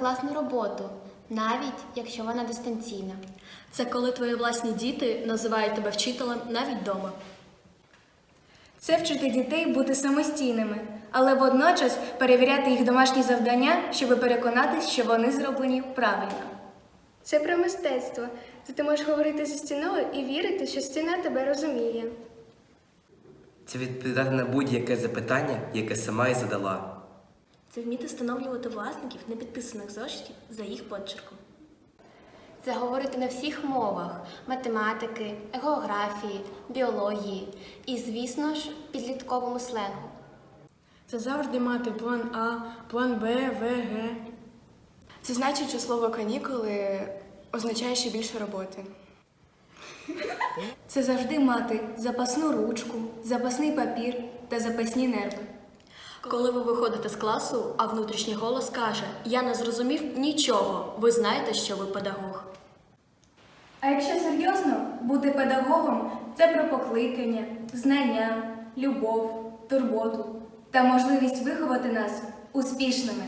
класну роботу, навіть якщо вона дистанційна. Це коли твої власні діти називають тебе вчителем навіть вдома. Це вчити дітей бути самостійними, але водночас перевіряти їх домашні завдання, щоб переконатись, що вони зроблені правильно. Це про мистецтво, де ти можеш говорити зі стіною і вірити, що стіна тебе розуміє. Це відповідати на будь-яке запитання, яке сама і задала. Це вміти встановлювати власників непідписаних зошитів за їх почерком. Це говорити на всіх мовах математики, географії, біології і, звісно ж, підлітковому сленгу. Це завжди мати план А, план Б, В, Г. Це значить, що слово канікули означає ще більше роботи. Це завжди мати запасну ручку, запасний папір та запасні нерви. Коли ви виходите з класу, а внутрішній голос каже: Я не зрозумів нічого. Ви знаєте, що ви педагог. А якщо серйозно, бути педагогом це про покликання, знання, любов, турботу та можливість виховати нас успішними.